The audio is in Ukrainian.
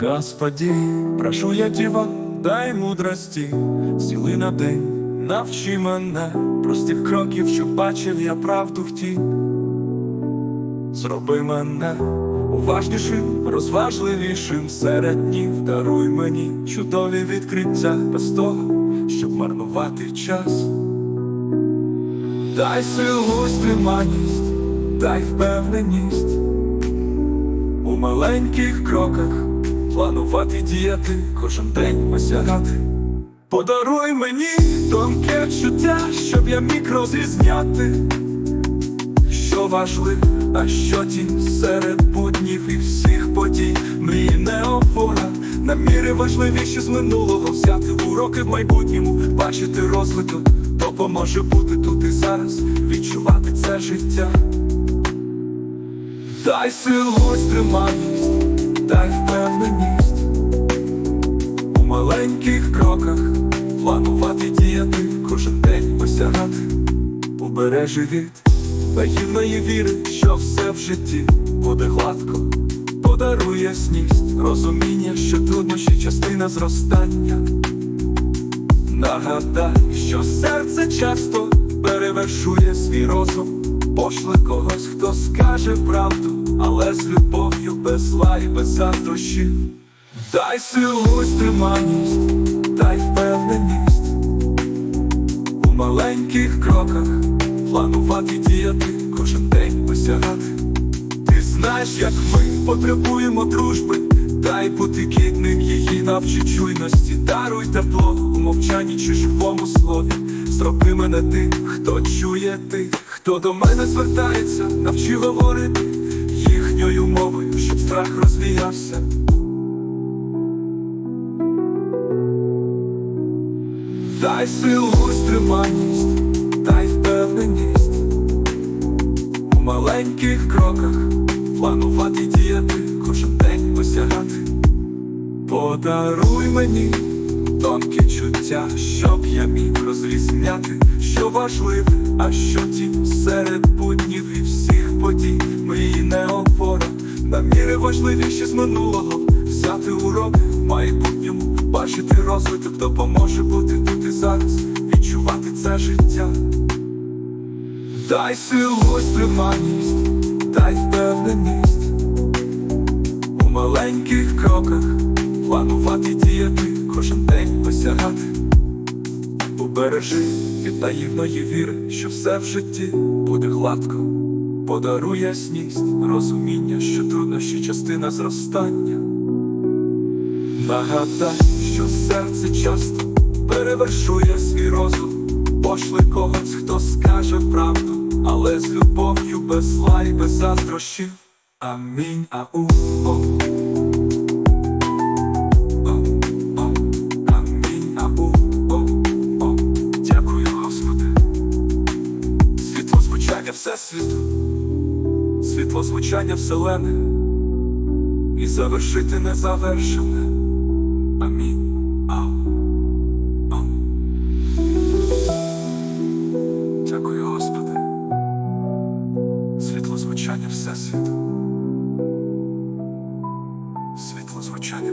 Господи, прошу я Діва, дай мудрості, сіли на день, навчи мене простих кроків, щоб бачив я правду в тій. Зроби мене уважнішим, розважливішим серед днів, даруй мені чудові відкриття без того, щоб марнувати час. Дай силу стриманість, дай впевненість у маленьких кроках планувати діяти, кожен день осягати. Подаруй мені тонке чуття, щоб я міг розрізняти, що важливе, а що тінь серед буднів і всіх подій. Мрії не опора, наміри важливіші з минулого взяти уроки в майбутньому, бачити розвиток, допоможе бути тут і зараз, відчувати це життя. Дай силу стриманість, дай впевненість. У маленьких кроках планувати діяти, кожен день осягати, убережи від наївної віри, що все в житті буде гладко, подаруй ясність, розуміння, що труднощі частина зростання. Нагадай, що серце часто перевершує свій розум, пошле когось, хто скаже правду, але з любов'ю, зла і без заздрощів. Дай силу й стриманість, дай впевненість у маленьких кроках планувати діяти, кожен день осягати. Ти знаєш, як ми потребуємо дружби, дай бути гідним її навчи чуйності, даруй тепло у мовчанні чи живому слові. Зроби мене тим, хто чує тих, хто до мене звертається, навчи говорити їхньою мовою, щоб страх розвіявся. Дай силу стриманість, дай впевненість у маленьких кроках планувати діяти, кожен день осягати. Подаруй мені тонке чуття, щоб я міг розрізняти, що важливе, а що ті серед буднів і всіх подій. Мрії не опора, наміри важливіші з минулого, взяти уроки в майбутньому, бачити розвиток, допоможе бути тут і зараз, відчувати це життя. Дай силу стриманість, дай впевненість. У маленьких кроках планувати діяти, кожен день осягати. Убережи від наївної віри, що все в житті буде гладко, подаруй ясність, розуміння, що труднощі частина зростання. Нагадай, що серце часто перевершує свій розум, пошли когось, хто скаже правду, але з любов'ю без зла і без заздрощів. Амінь, ау, о. Всесвіту, світло звучання Вселени і завершити незавершене. Амінь. Дякую, Господи, світло звучання Всесвіту, світло звучання.